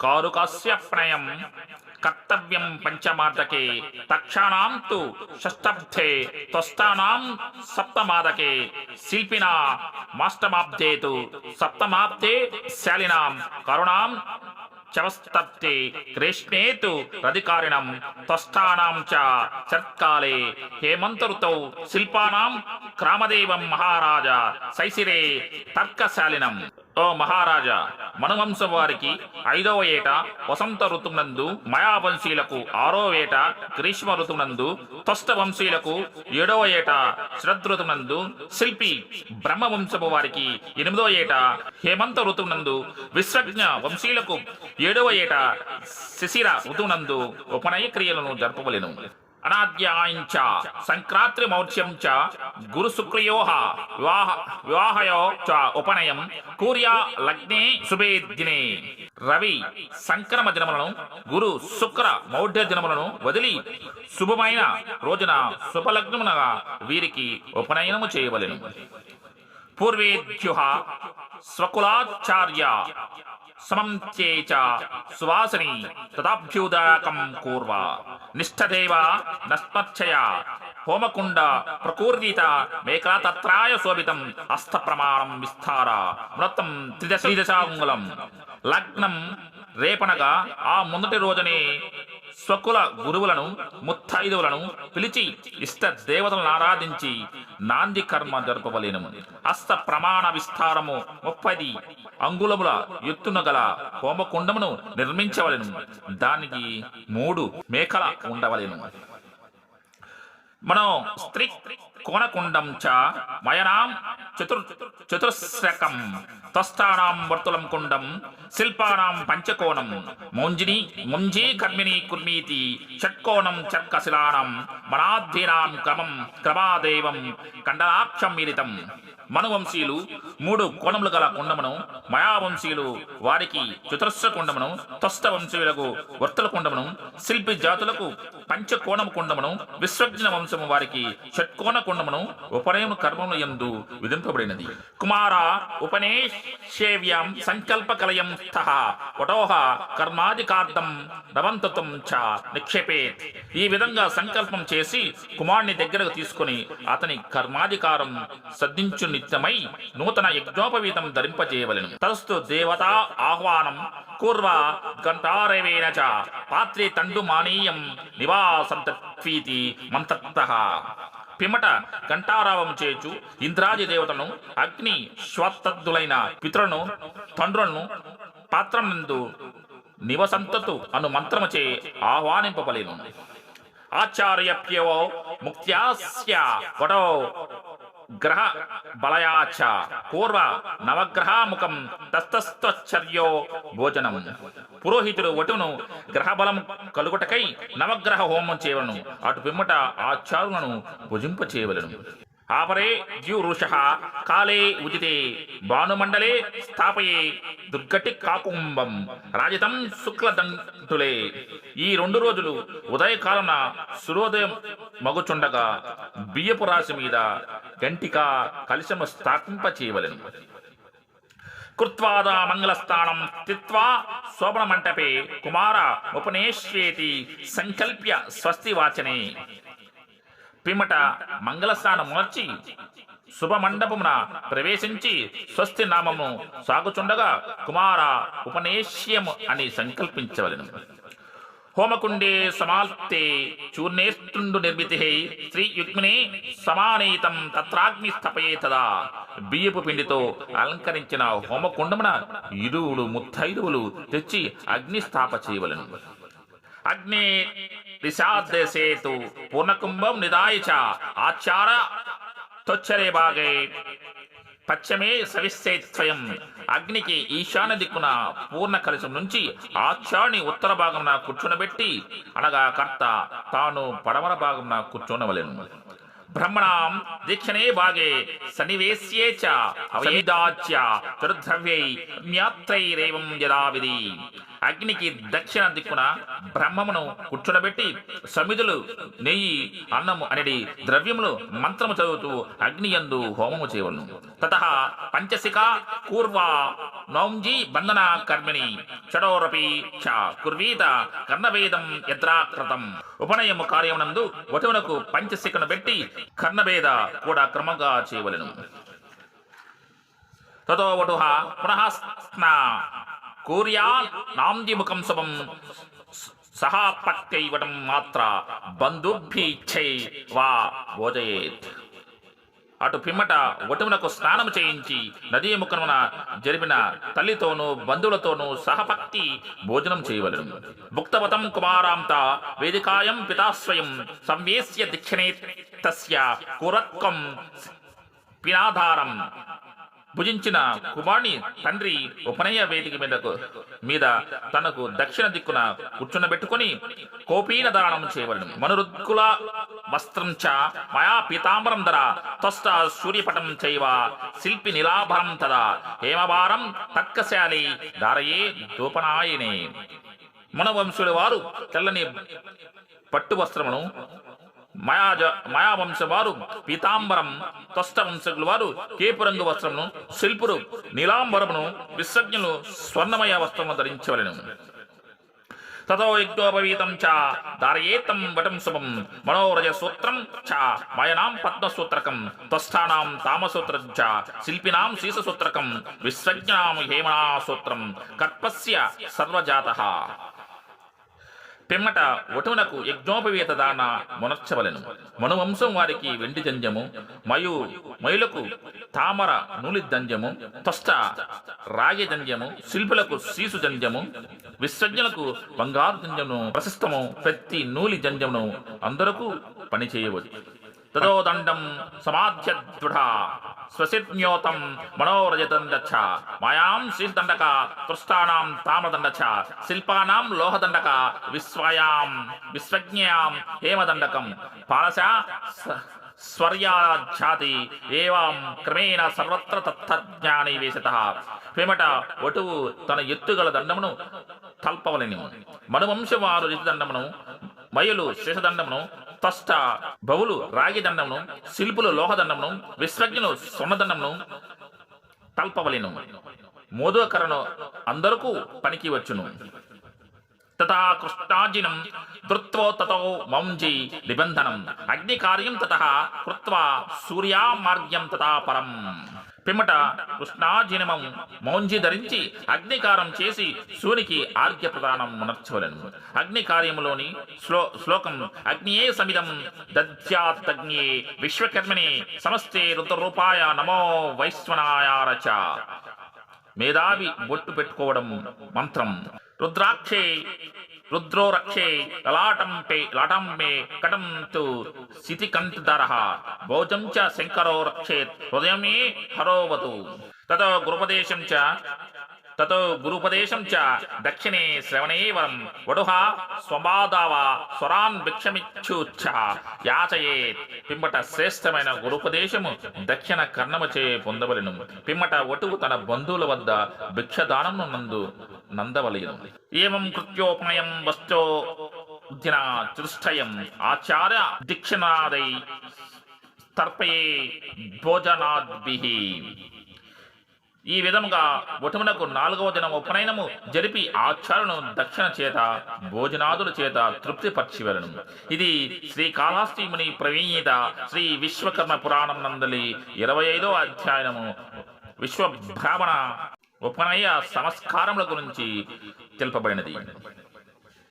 కారుకస్య ప్రణయం. కర్తవ్యం పంచమాదకే తక్షాణాం తు షష్టబ్ధే. త్వస్థానాం సప్తమాదకే శిల్పినా మాష్టమాబ్ధే తు సప్తమాబ్ధే శాలినాం. కరుణాం చవస్తప్తి కృష్ణే తు రధికారిణం. త్వస్థానాం చ శరత్కాలే హేమంత ఋతౌ శిల్పానాం. క్రామదేవం మహారాజ. శైశిరే తర్కశాలినం. ఓ మహారాజా మనువంశ వారికి ఐదవ ఏట వసంత ఋతునందు మయావంశీలకు ఆరో ఏట గ్రీష్మ ఋతునందు త్వష్ట వంశీలకు ఏడవ ఏట శ్రద్ధృతునందు శిల్పి బ్రహ్మవంశపు వారికి ఎనిమిదో ఏట హేమంత ఋతునందు విశ్వజ్ఞ వంశీలకు ఏడవ ఏట శిశిర ఋతునందు ఉపనయ క్రియలను జరపవలెను. అనాద్యాయంచ సంక్రాంతి మౌర్యం చ గురు శుక్రయోహ వివాహ వివాహయో చ ఉపనయం కూర్యా లగ్నే శుభే దినే. రవి సంక్రమ దినములను గురు శుక్ర మౌఢ్య దినములను వదిలి శుభమైన రోజున శుభలగ్నమునగా వీరికి ఉపనయనము చేయవలెను. పూర్వేద్యుహ స్వకులాచార్య సమం చేచ సువాసని తదాభ్యుదాకం కూర్వ. నిష్ఠదేవ నస్మర్చయ హోమకుండ ప్రకూర్జిత మేకాతత్రాయ శోభితం హస్త ప్రమాణం విస్తార. మృతం త్రిదశ త్రిదశాంగులం లగ్నం రేపనగా ఆ ముందటి రోజునే స్వకుల గురువులను ముత్తైదువులను పిలిచి ఇష్ట దేవతలను ఆరాధించి నాంది కర్మ జరపవలేను హస్త ప్రమాణ విస్తారము ముప్పది అంగుళముల ఎత్తున గల హోమకుండమును నిర్మించవలెను. దానికి మూడు మేకల ఉండవలెను. మనం స్త్రీ కోణకుండం చ మయనాం చతుర్ చతుర్శ్రకం. తస్థానాం వర్తులం కుండం. శిల్పానాం పంచకోణం. మౌంజిని ముంజీ కర్మిణి కుర్మీతి. షట్కోణం చర్కశిలానం. మనాధీనాం క్రమం క్రమాదేవం కండలాక్షం మిలితం. మనువంశీయులు మూడు కోణములు గల కుండమును మయావంశీయులు వారికి చతురస్ర కుండమును త్వష్ట వంశీయులకు వర్తుల కుండమును శిల్పి జాతులకు పంచకోణము కుండమును విశ్వజ్ఞ వంశము వారికి షట్కోణ కుండమును ఉపనయన కర్మముల యందు విధింపబడినది. కుమార ఉపనేషేవ్యం సంకల్ప కలయం స్థః వటోహ కర్మాధికార్థం నవంతతం చ నిక్షేపేత్. ఈ విధంగా సంకల్పం చేసి కుమారుని దగ్గరకు తీసుకుని అతని కర్మాధికారం సద్దించు నిత్యమై నూతన యజ్ఞోపవీతం ధరింపజేయవలను. తరస్తు దేవతా ఆహ్వానం కూర్వ గంటారవేణ చ పాత్రే తండు మానీయం నివాసంతత్వీతి మంతత్త పిమ్మట ఘంటారావం చేయొచ్చు ఇంద్రాది దేవతను అగ్ని శ్వత్తద్దులైన పితృను తండ్రులను పాత్రనందు నివసంతతు అను మంత్రముచే ఆహ్వానింపబలేను. ఆచార్యప్యవో ముక్త్యాస్య వటో గ్రహ బలయాచ పూర్వ నవగ్రహాముఖం తస్తస్త్వచర్యో భోజనం పురోహితుడు వటును గ్రహబలం కలుగుటకై నవగ్రహ హోమం చేయవలను। అటు పిమ్మట ఆచారులను భుజింప చేయవలను ఆపరే ద్యూరుష కాలే ఉదితే భానుమండలే స్థాపయే దుర్గటి కాకుంభం రాజితం శుక్లదంటులే ఈ రెండు రోజులు ఉదయకాలన సూర్యోదయం మగుచుండగా బియ్యపు రాశి మీద గంటికా కలిశము స్థాపింప చేయవలను కృత్వాదా మంగళస్థానం తిత్వా శోభన మంటపే కుమార ఉపనేష్యేతి సంకల్ప్య స్వస్తి వాచనే పిమ్మట మంగళస్థానం మార్చి శుభమండపమున ప్రవేశించి స్వస్తి నామము సాగుచుండగా కుమార ఉపనేష్యము అని సంకల్పించవలెను. హోమకుండే సమాప్తే చూర్ణేస్తుండు నిర్మితి. శ్రీ యుక్మిని సమానీతం తత్రాగ్ని స్థపయే తదా బియ్యపు పిండితో అలంకరించిన హోమకుండమున ఇరువులు ముత్తైదువులు తెచ్చి అగ్ని స్థాప చేయవలెను. అగ్ని దిశాదేశేతు పూర్ణకుంభం నిదాయ చ ఆచార తొచ్చరే భాగే. పచ్చమే సవిశ్చేత్ స్వయం అగ్నికి ఈశాన్య దిక్కున పూర్ణ కలశం నుంచి ఆచార్ని ఉత్తర భాగంన కూర్చునబెట్టి అనగా కర్త తాను పడమర భాగంన కూర్చునవలెను. బ్రహ్మణాం దీక్షణే భాగే సన్నివేశ్యే చ అవైదాచ్య చతుర్ద్రవ్యై జ్ఞాత్రైరేవం యదావిధి అగ్నికి దక్షిణ దిక్కున బ్రహ్మమును కూర్చుండబెట్టి సమిధులు నెయ్యి అన్నము అనేది ద్రవ్యములు మంత్రము చదువుతూ అగ్ని యందు హోమము చేయవలను. తత పంచసిక కూర్వ నౌంజీ బంధన కర్మిణి షడోరపి చ కుర్వీత కర్ణవేదం యత్రాకృతం. ఉపనయము కార్యమునందు వటువునకు పంచసికను పెట్టి కర్ణభేద కూడా క్రమంగా చేయవలెను. తతో వటుహ పునః స్నా కూర్యా నాందిముఖం శుభం సహా పక్తైవటం మాత్ర బంధుభ్యైచ్చై వా భోజయేత్ అటు పిమ్మట వటువునకు స్నానం చేయించి నదీ ముఖమున జరిపిన తల్లితోనూ బంధువులతోనూ సహపక్తి భోజనం చేయవలెను. భుక్తవతం కుమారాంత వేదికాయం పితాస్వయం సంవేశ్య దక్షిణే తస్య కురత్వం పినాధారం భుజించిన కుమారుని తండ్రి ఉపనయ వేదిక మీదకు మీద తనకు దక్షిణ దిక్కున కూర్చున్నబెట్టుకుని కోపీన దానం చేయవలను. మనురుద్కుల వస్త్రం చ మయా పీతాంబరం ధర త్వష్ట సూర్యపటం చైవ శిల్పి నిలాభరం తదా హేమవారం తక్కశాలి ధారయే దూపనాయనే. మనవంశుల వారు తెల్లని పట్టు వస్త్రమును మయాజ మయావంశ వారు పీతాంబరం త్వష్ట వంశకుల వారు కేపురంగు వస్త్రమును శిల్పులు నీలాంబరమును విశ్వజ్ఞులు స్వర్ణమయ వస్త్రమును ధరించవలను. తతో యజ్ఞోపవీతం చ దారయేతం వటం శుభం మనోరజ సూత్రం చ మయనాం పద్మసూత్రకం త్వస్థానాం తామసూత్రం చ శిల్పినాం శీససూత్రకం విశ్వజ్ఞాం హేమనా సూత్రం కర్పస్య సర్వజాత. పిమ్మట వటువునకు యజ్ఞోపవేత దాన మునర్చవలను. మనువంశం వారికి వెండి జంజము మయు మయులకు తామర నూలి దంజము త్వష్ట రాగి జంజము శిల్పులకు సీసు జంజము విశ్వజ్ఞులకు బంగారు జంజమును ప్రశస్తము ప్రతి నూలి జంజమును అందరకు పని చేయవచ్చు తదో దండం సమాధ్య దృఢ స్వసిజ్ఞోతం మనోరజతండ చ మాయాం శ్రీదండక తృష్టానాం తామదండ శిల్పానాం లోహదండక విశ్వయాం విశ్వజ్ఞయాం హేమదండకం పాలస స్వర్యాఛాతి ఏవాం క్రమేణ సర్వత్ర తత్వజ్ఞాని వేసిత పిమట వటువు తన ఎత్తుగల దండమును తల్పవలని. మనువంశ వారు దండమును మయులు శేషదండమును తష్ట బవులు రాగి దండమును శిల్పులు లోహదండమును విశ్వజ్ఞులు స్వర్ణదండమును తల్పవలిను. మోదకరను అందరకు పనికి వచ్చును. తథా కృష్ణాజినం ధృత్వో తతో మౌంజి నిబంధనం. అగ్నికార్యం తత కృత్వా సూర్యామార్గ్యం తథా పరం. పిమ్మట కృష్ణాజినమం మౌంజి ధరించి అగ్నికారం చేసి సూనికి ఆర్ఘ్య ప్రదానం మునర్చవలను అగ్ని కార్యములోని శ్లో శ్లోకం అగ్నియే సమిదం దధ్యాత్తగ్నియే విశ్వకర్మణి సమస్తే రుద్రరూపాయ నమో వైశ్వనాయారచ మేధావి బొట్టు పెట్టుకోవడం మంత్రం. రుద్రాక్షే రుద్రో రక్షే లలాటం పే లటం మే కటం తు శితికంఠధర భోజం చ శంకరో రక్షేత్ హృదయమే హరోవతు. తతో గురుపదేశం చ తతో గురుపదేశం చ దక్షిణే శ్రవణే వరం వడుహ స్వబాదావ స్వరాన్ భిక్షమిచ్చుచ్చ యాచయేత్ పిమ్మట శ్రేష్టమైన గురుపదేశము దక్షిణ కర్ణముచే పొందవలెను. పిమ్మట వటువు తన బంధువుల వద్ద భిక్షదానము నందు నందవలయం ఏమం కృత్యోపనయం వస్తో బుద్ధిన చతుష్టయం ఆచార్య దీక్షణాదై తర్పయే భోజనాద్భి ఈ విధముగా వటుమునకు నాలుగవ దినం ఉపనయనము జరిపి ఆచార్యును దక్షిణ చేత భోజనాదుల చేత తృప్తిపరచివలను ఇది శ్రీ కాళహస్తిముని ప్రవీణిత శ్రీ విశ్వకర్మ పురాణం నందలి ఇరవై ఐదో అధ్యాయము విశ్వభ్రామణ ఉపనయ సంస్కారముల గురించి తెలుపబడినది.